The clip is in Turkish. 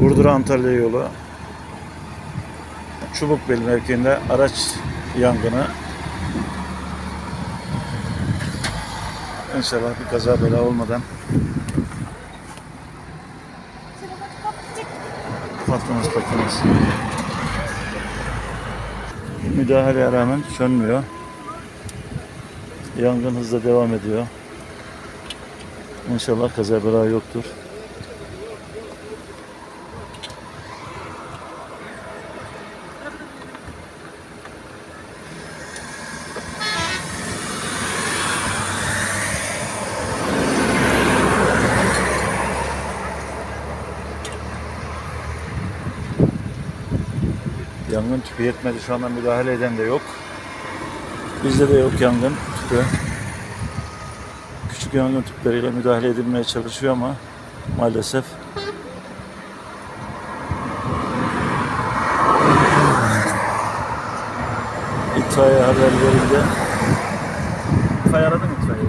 Burdur Antalya yolu Çubukbeli mevkiinde araç yangını İnşallah bir kaza bela olmadan patlamaz patlamaz. Müdahaleye rağmen sönmüyor. Yangın hızla devam ediyor. İnşallah kaza bela yoktur. Yangın tüpü yetmedi. Şu anda müdahale eden de yok. Bizde de yok yangın tüpü. Küçük yangın tüpleriyle müdahale edilmeye çalışıyor ama maalesef itfaiye haber verildi. İtfaiye aradı mı itfaiye?